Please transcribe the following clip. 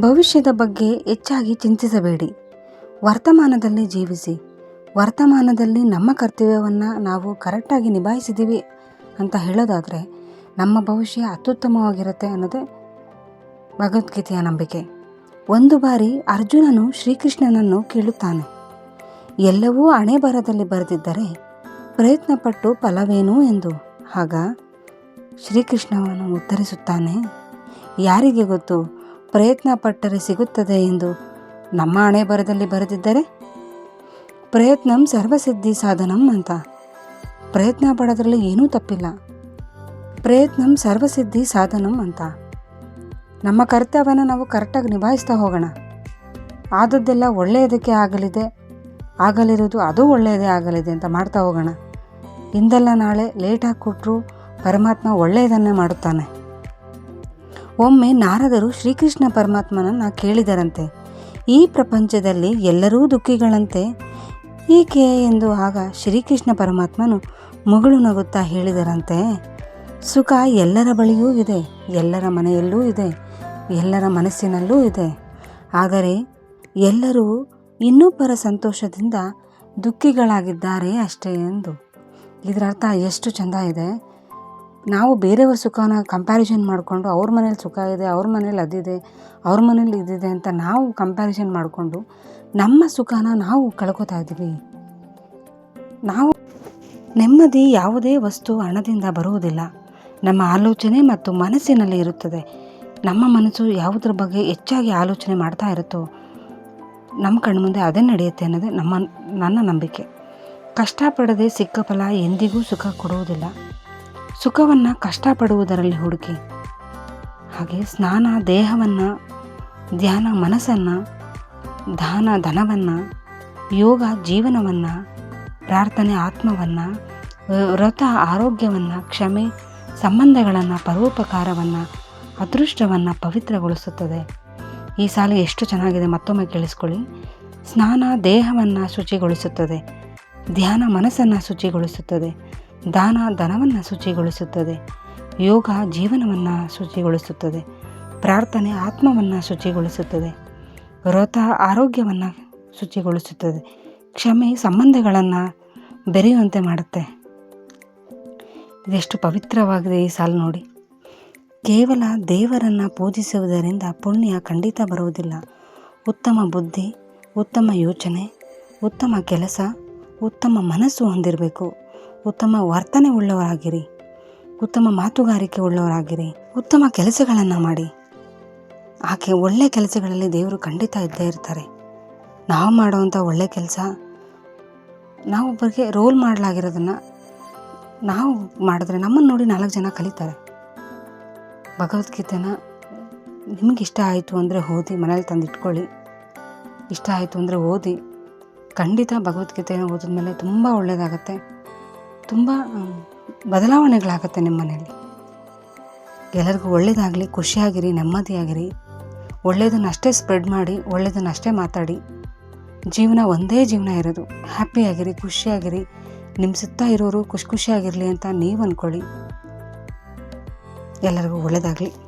ಭವಿಷ್ಯದ ಬಗ್ಗೆ ಹೆಚ್ಚಾಗಿ ಚಿಂತಿಸಬೇಡಿ. ವರ್ತಮಾನದಲ್ಲಿ ಜೀವಿಸಿ. ವರ್ತಮಾನದಲ್ಲಿ ನಮ್ಮ ಕರ್ತವ್ಯವನ್ನು ನಾವು ಕರೆಕ್ಟಾಗಿ ನಿಭಾಯಿಸಿದ್ದೀವಿ ಅಂತ ಹೇಳೋದಾದರೆ ನಮ್ಮ ಭವಿಷ್ಯ ಅತ್ಯುತ್ತಮವಾಗಿರುತ್ತೆ ಅನ್ನೋದೇ ಭಗವದ್ಗೀತೆಯ ನಂಬಿಕೆ. ಒಂದು ಬಾರಿ ಅರ್ಜುನನು ಶ್ರೀಕೃಷ್ಣನನ್ನು ಕೇಳುತ್ತಾನೆ. ಎಲ್ಲವೂ ಹಣೆ ಬರದಲ್ಲಿ ಬರೆದಿದ್ದರೆ ಪ್ರಯತ್ನಪಟ್ಟು ಫಲವೇನು ಎಂದು. ಆಗ ಶ್ರೀಕೃಷ್ಣವನು ಉತ್ತರಿಸುತ್ತಾನೆ, ಯಾರಿಗೆ ಗೊತ್ತು? ಪ್ರಯತ್ನ ಪಟ್ಟರೆ ಸಿಗುತ್ತದೆ ಎಂದು ನಮ್ಮ ಹಣೆ ಬರದಲ್ಲಿ ಬರೆದಿದ್ದರೆ? ಪ್ರಯತ್ನಂ ಸರ್ವಸಿದ್ಧಿ ಸಾಧನಂ ಅಂತ. ಪ್ರಯತ್ನ ಪಡೋದ್ರಲ್ಲಿ ಏನೂ ತಪ್ಪಿಲ್ಲ. ಪ್ರಯತ್ನಂ ಸರ್ವಸಿದ್ಧಿ ಸಾಧನಂ ಅಂತ. ನಮ್ಮ ಕರ್ತವ್ಯನ ನಾವು ಕರೆಕ್ಟಾಗಿ ನಿಭಾಯಿಸ್ತಾ ಹೋಗೋಣ. ಆದದ್ದೆಲ್ಲ ಒಳ್ಳೆಯದಕ್ಕೆ ಆಗಲಿದೆ ಆಗಲಿರೋದು ಅದು ಒಳ್ಳೆಯದೇ ಆಗಲಿದೆ ಅಂತ ಮಾಡ್ತಾ ಹೋಗೋಣ. ಹಿಂದೆಲ್ಲ ನಾಳೆ ಲೇಟಾಗಿ ಕೊಟ್ಟರು ಪರಮಾತ್ಮ ಒಳ್ಳೆಯದನ್ನೇ ಮಾಡುತ್ತಾನೆ. ಒಮ್ಮೆ ನಾರದರು ಶ್ರೀಕೃಷ್ಣ ಪರಮಾತ್ಮನನ್ನು ಕೇಳಿದರಂತೆ. ಈ ಪ್ರಪಂಚದಲ್ಲಿ ಎಲ್ಲರೂ ದುಃಖಿಗಳಂತೆ. ಏಕೆ ಎಂದು ಆಗ ಶ್ರೀಕೃಷ್ಣ ಪರಮಾತ್ಮನು ಮುಗುಳು ನಗುತ್ತಾ ಹೇಳಿದರಂತೆ. ಸುಖ ಎಲ್ಲರ ಬಳಿಯೂ ಇದೆ, ಎಲ್ಲರ ಮನೆಯಲ್ಲೂ ಇದೆ, ಎಲ್ಲರ ಮನಸ್ಸಿನಲ್ಲೂ ಇದೆ. ಆದರೆ ಎಲ್ಲರೂ ಇನ್ನೊಬ್ಬರ ಸಂತೋಷದಿಂದ ದುಃಖಿಗಳಾಗಿದ್ದಾರೆ ಅಷ್ಟೇ ಎಂದು. ಇದರರ್ಥ ಎಷ್ಟು ಚೆಂದ ಇದೆ. ನಾವು ಬೇರೆಯವ್ರ ಸುಖನ ಕಂಪ್ಯಾರಿಸನ್ ಮಾಡಿಕೊಂಡು ಅವ್ರ ಮನೇಲಿ ಸುಖ ಇದೆ, ಅವ್ರ ಮನೇಲಿ ಅದಿದೆ ಅವ್ರ ಮನೇಲಿ ಇದಿದೆ ಅಂತ ನಾವು ಕಂಪ್ಯಾರಿಸನ್ ಮಾಡಿಕೊಂಡು ನಮ್ಮ ಸುಖನ ನಾವು ಕಳ್ಕೊತಾ ಇದ್ದೀವಿ. ನಾವು ನೆಮ್ಮದಿ ಯಾವುದೇ ವಸ್ತು ಹಣದಿಂದ ಬರುವುದಿಲ್ಲ. ನಮ್ಮ ಆಲೋಚನೆ ಮತ್ತು ಮನಸ್ಸಿನಲ್ಲಿ ಇರುತ್ತದೆ. ನಮ್ಮ ಮನಸ್ಸು ಯಾವುದ್ರ ಬಗ್ಗೆ ಹೆಚ್ಚಾಗಿ ಆಲೋಚನೆ ಮಾಡ್ತಾ ಇರುತ್ತೋ ನಮ್ಮ ಕಣ್ಮುಂದೆ ಅದೇ ನಡೆಯುತ್ತೆ ಅನ್ನೋದೇ ನಮ್ಮ, ನನ್ನ ನಂಬಿಕೆ. ಕಷ್ಟಪಡದೆ ಸಿಕ್ಕ ಫಲ ಎಂದಿಗೂ ಸುಖ ಕೊಡುವುದಿಲ್ಲ. ಸುಖವನ್ನು ಕಷ್ಟಪಡುವುದರಲ್ಲಿ ಹುಡುಕಿ. ಹಾಗೆ ಸ್ನಾನ, ದೇಹವನ್ನು, ಧ್ಯಾನ, ಮನಸ್ಸನ್ನು, ದಾನ, ಧನವನ್ನು, ಯೋಗ, ಜೀವನವನ್ನು, ಪ್ರಾರ್ಥನೆ, ಆತ್ಮವನ್ನು ವ್ರತ, ಆರೋಗ್ಯವನ್ನು, ಕ್ಷಮೆ, ಸಂಬಂಧಗಳನ್ನು, ಪರೋಪಕಾರವನ್ನು, ಅದೃಷ್ಟವನ್ನು ಪವಿತ್ರಗೊಳಿಸುತ್ತದೆ. ಈ ಸಾಲ ಎಷ್ಟು ಚೆನ್ನಾಗಿದೆ ಮತ್ತೊಮ್ಮೆ ಕೇಳಿಸ್ಕೊಳ್ಳಿ. ಸ್ನಾನ, ದೇಹವನ್ನು ಶುಚಿಗೊಳಿಸುತ್ತದೆ. ಧ್ಯಾನ, ಮನಸ್ಸನ್ನು ಶುಚಿಗೊಳಿಸುತ್ತದೆ. ದಾನ ಧನವನ್ನು ಶುಚಿಗೊಳಿಸುತ್ತದೆ. ಯೋಗ ಜೀವನವನ್ನು ಶುಚಿಗೊಳಿಸುತ್ತದೆ. ಪ್ರಾರ್ಥನೆ ಆತ್ಮವನ್ನು ಶುಚಿಗೊಳಿಸುತ್ತದೆ. ವ್ರತ ಆರೋಗ್ಯವನ್ನು ಶುಚಿಗೊಳಿಸುತ್ತದೆ. ಕ್ಷಮೆ ಸಂಬಂಧಗಳನ್ನು ಬೆರೆಯುವಂತೆ ಮಾಡುತ್ತೆ. ಇದೆಷ್ಟು ಪವಿತ್ರವಾಗಿದೆ ಈ ಸಾಲು ನೋಡಿ. ಕೇವಲ ದೇವರನ್ನು ಪೂಜಿಸುವುದರಿಂದ ಪುಣ್ಯ ಖಂಡಿತ ಬರುವುದಿಲ್ಲ. ಉತ್ತಮ ಬುದ್ಧಿ, ಉತ್ತಮ ಯೋಚನೆ, ಉತ್ತಮ ಕೆಲಸ, ಉತ್ತಮ ಮನಸ್ಸು ಹೊಂದಿರಬೇಕು. ಉತ್ತಮ ವರ್ತನೆ ಉಳ್ಳವರಾಗಿರಿ. ಉತ್ತಮ ಮಾತುಗಾರಿಕೆ ಉಳ್ಳವರಾಗಿರಿ. ಉತ್ತಮ ಕೆಲಸಗಳನ್ನು ಮಾಡಿ. ಆಕೆ ಒಳ್ಳೆ ಕೆಲಸಗಳಲ್ಲಿ ದೇವರು ಖಂಡಿತ ಇದ್ದೇ ಇರ್ತಾರೆ. ನಾವು ಮಾಡುವಂಥ ಒಳ್ಳೆ ಕೆಲಸ ನಾವೊಬ್ಬರಿಗೆ ರೋಲ್ ಮಾಡಲಾಗಿರೋದನ್ನು ನಾವು ಮಾಡಿದ್ರೆ ನಮ್ಮನ್ನು ನೋಡಿ ನಾಲ್ಕು ಜನ ಕಲಿತಾರೆ. ಭಗವದ್ಗೀತೆನ ನಿಮಗೆ ಇಷ್ಟ ಆಯಿತು ಅಂದರೆ ಓದಿ, ಮನೇಲಿ ತಂದು ಇಟ್ಕೊಳ್ಳಿ ಇಷ್ಟ ಆಯಿತು ಅಂದರೆ ಓದಿ. ಖಂಡಿತ ಭಗವದ್ಗೀತೆಯನ್ನು ಓದಿದ್ಮೇಲೆ ತುಂಬ ಒಳ್ಳೆಯದಾಗತ್ತೆ ತುಂಬ ಬದಲಾವಣೆಗಳಾಗತ್ತೆ ನಿಮ್ಮ ಮನೆಯಲ್ಲಿ ಎಲ್ಲರಿಗೂ ಒಳ್ಳೆಯದಾಗಲಿ ಖುಷಿಯಾಗಿರಿ, ನೆಮ್ಮದಿಯಾಗಿರಿ. ಒಳ್ಳೆಯದನ್ನು ಅಷ್ಟೇ ಸ್ಪ್ರೆಡ್ ಮಾಡಿ ಒಳ್ಳೆಯದನ್ನು ಅಷ್ಟೇ ಮಾತಾಡಿ. ಜೀವನ ಒಂದೇ ಜೀವನ ಇರೋದು. ಹ್ಯಾಪಿಯಾಗಿರಿ ಖುಷಿಯಾಗಿರಿ. ನಿಮ್ಮ ಸುತ್ತ ಇರೋರು ಖುಷಿ ಖುಷಿಯಾಗಿರಲಿ ಅಂತ ನೀವು ಅಂದ್ಕೊಳ್ಳಿ ಎಲ್ಲರಿಗೂ ಒಳ್ಳೆಯದಾಗಲಿ